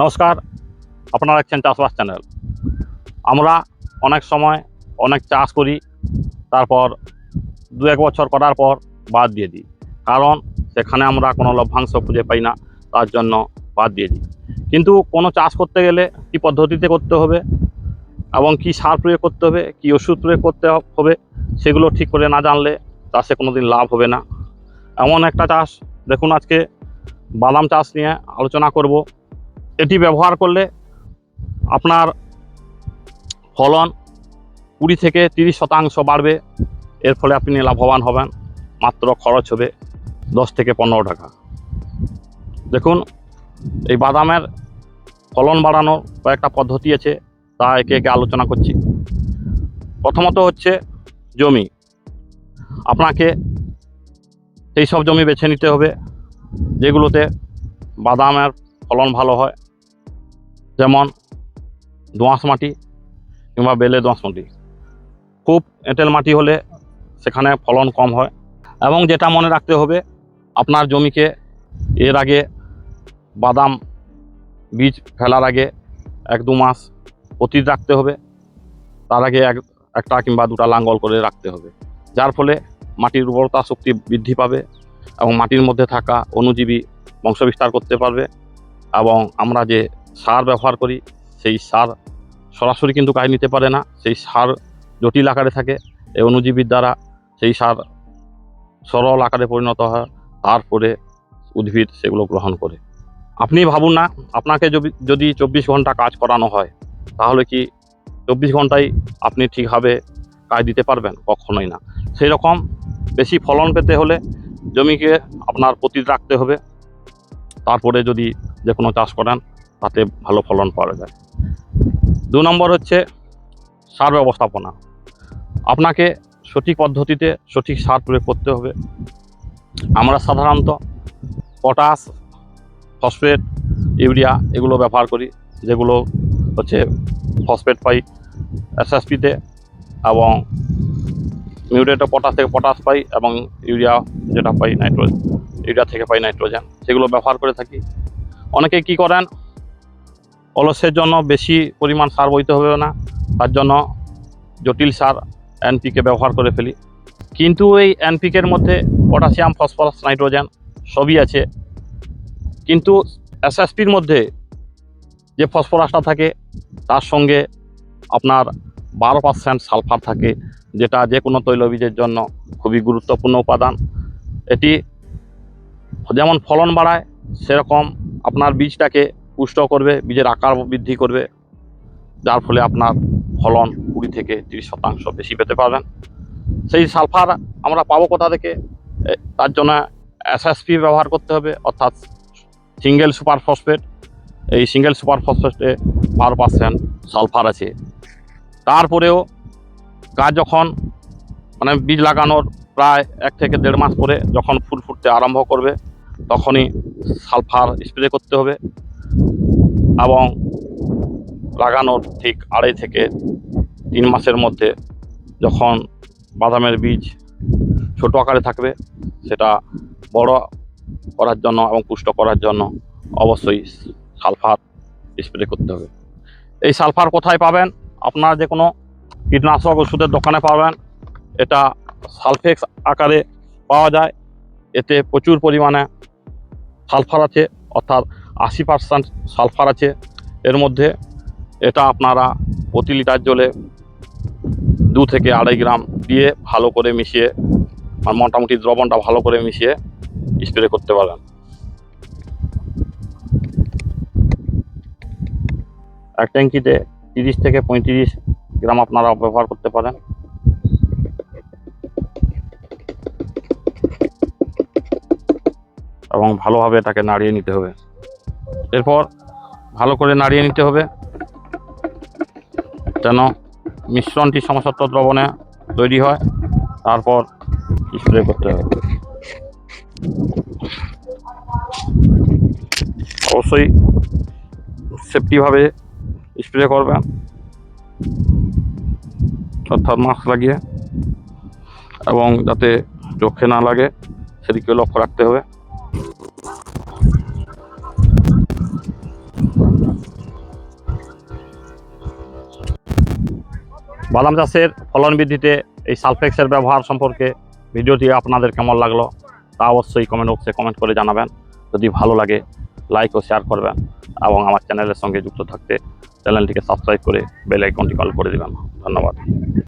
নমস্কার, আপনারা দেখছেন চাষবাস চ্যানেল। আমরা অনেক সময় অনেক চাষ করি, তারপর দু এক বছর করার পর বাদ দিয়ে দিই। কারণ সেখানে আমরা কোনো লভ্যাংশ খুঁজে পাই না, তার জন্য বাদ দিয়ে দিই। কিন্তু কোনো চাষ করতে গেলে কী পদ্ধতিতে করতে হবে এবং কী সার প্রয়োগ করতে হবে, কী ওষুধ প্রয়োগ করতে হবে, সেগুলো ঠিক করে না জানলে চাষে কোনো দিন লাভ হবে না। এমন একটা চাষ, দেখুন আজকে বাদাম চাষ নিয়ে আলোচনা করব। এটি ব্যবহার করলে আপনার ফলন কুড়ি থেকে তিরিশ শতাংশ বাড়বে। এর ফলে আপনি লাভবান হবেন। মাত্র খরচ হবে দশ থেকে পনেরো টাকা। দেখুন, এই বাদামের ফলন বাড়ানোর কয়েকটা পদ্ধতি আছে, তা একে একে আলোচনা করছি। প্রথমত হচ্ছে জমি। আপনাকে সেই সব জমি বেছে নিতে হবে, যেগুলোতে বাদামের ফলন ভালো হয়। যেমন দোঁয়াশ মাটি কিংবা বেলে দোঁয়াশ মাটি। খুব এঁটেল মাটি হলে সেখানে ফলন কম হয় এবং যেটা মনে রাখতে হবে, আপনার জমিকে এর আগে বাদাম বীজ ফেলার আগে এক দু মাস অতীত রাখতে হবে, তার আগে এক, একটা কিংবা দুটা লাঙ্গল করে রাখতে হবে। যার ফলে মাটির উর্বরতা শক্তি বৃদ্ধি পাবে এবং মাটির মধ্যে থাকা অণুজীবী বংশবিস্তার করতে পারবে এবং আমরা যে সার ব্যবহার করি, সেই সার সরাসরি কিন্তু কাজ নিতে পারে না, সেই সার জটিল আকারে থাকে এই অণুজীবীর দ্বারা সেই সার সরল আকারে পরিণত হয়, তারপরে উদ্ভিদ সেগুলো গ্রহণ করে। আপনি ভাবুন না, আপনাকে যদি চব্বিশ ঘণ্টা কাজ করানো হয়, তাহলে কি চব্বিশ ঘন্টায় আপনি ঠিকভাবে কাজ দিতে পারবেন? কখনোই না। সেই রকম বেশি ফলন পেতে হলে জমিকে আপনার প্রতিদ রাখতে হবে, তারপরে যদি যে কোনো চাষ করেন তাতে ভালো ফলন পাওয়া যায়। দু নম্বর হচ্ছে সার ব্যবস্থাপনা। আপনাকে সঠিক পদ্ধতিতে সঠিক সার প্রয়োগ করতে হবে। আমরা সাধারণত পটাশ, ফসফেট, ইউরিয়া এগুলো ব্যবহার করি, যেগুলো হচ্ছে ফসফেট পাই এসএসপিতে এবং মিউরেটও পটাশ থেকে পটাশ পাই এবং ইউরিয়া যেটা পাই নাইট্রোজেন, ইউরিয়া থেকে পাই নাইট্রোজেন, সেগুলো ব্যবহার করে থাকি। অনেকে কি করেন অলসের জন্য বেশি পরিমাণ সার বইতে হবে না, তার জন্য জটিল সার এনপিকে ব্যবহার করে ফেলি। কিন্তু এই এনপিকের মধ্যে পটাশিয়াম, ফসফরাস, নাইট্রোজেন সবই আছে। কিন্তু এসএসপির মধ্যে যে ফসফরাসটা থাকে, তার সঙ্গে আপনার বারো পার্সেন্ট সালফার থাকে, যেটা যে কোনো তৈলবীজের জন্য খুবই গুরুত্বপূর্ণ উপাদান। এটি যেমন ফলন বাড়ায়, সেরকম আপনার বীজটাকে পুষ্ট করবে, বীজের আকার বৃদ্ধি করবে, যার ফলে আপনার ফলন কুড়ি থেকে তিরিশ শতাংশ বেশি পেতে পারবেন। সেই সালফার আমরা পাবো কোথা থেকে? তার জন্য এসএসপি ব্যবহার করতে হবে, অর্থাৎ সিঙ্গেল সুপার ফসফেট। এই সিঙ্গেল সুপার ফসফেটে বারো পার্সেন্ট সালফার আছে। তারপরেও গাছ যখন মানে বীজ লাগানোর প্রায় এক থেকে দেড় মাস পরে যখন ফুল ফুটতে আরম্ভ করবে, তখনই সালফার স্প্রে করতে হবে। এবং লাগানোর ঠিক আড়াই থেকে তিন মাসের মধ্যে যখন বাদামের বীজ ছোট আকারে থাকবে, সেটা বড় করার জন্য এবং পুষ্ট করার জন্য অবশ্যই সালফার স্প্রে করতে হবে। এই সালফার কোথায় পাবেন? আপনারা যে কোনো কীটনাশক ওষুধের দোকানে পাবেন। এটা সালফেক্স আকারে পাওয়া যায়। এতে প্রচুর পরিমাণে সালফার আছে, অর্থাৎ আশি পার্সেন্ট সালফার আছে। এর মধ্যে এটা আপনারা প্রতি লিটার জলে দু থেকে আড়াই গ্রাম দিয়ে ভালো করে মিশিয়ে আর মোটামুটি দ্রবণটা ভালো করে মিশিয়ে স্প্রে করতে পারেন। এক ট্যাঙ্কিতে তিরিশ থেকে পঁয়ত্রিশ গ্রাম আপনারা ব্যবহার করতে পারেন। এবং ভালোভাবে এটাকে নাড়িয়ে নিতে হবে। এরপর ভালো করে নাড়িয়ে নিতে হবে যেন মিশ্রণটি সমসত্ব দ্রবণে তৈরি হয়। তারপর স্প্রে করতে হবে? অবশ্যই সেফটিভাবে স্প্রে করবেন। অর্থাৎ মাস্ক লাগিয়ে এবং যাতে চোখে না লাগে সেদিকে লক্ষ্য রাখতে হবে। বাদাম চাষের ফলন বৃদ্ধিতে এই সালফেক্সের ব্যবহার সম্পর্কে ভিডিওটি আপনাদের কেমন লাগল তা অবশ্যই কমেন্ট বক্সে কমেন্ট করে জানাবেন। যদি ভালো লাগে লাইক ও শেয়ার করবেন এবং আমার চ্যানেলের সঙ্গে যুক্ত থাকতে চ্যানেলটিকে সাবস্ক্রাইব করে বেল আইকনটি কল করে দেবেন। ধন্যবাদ।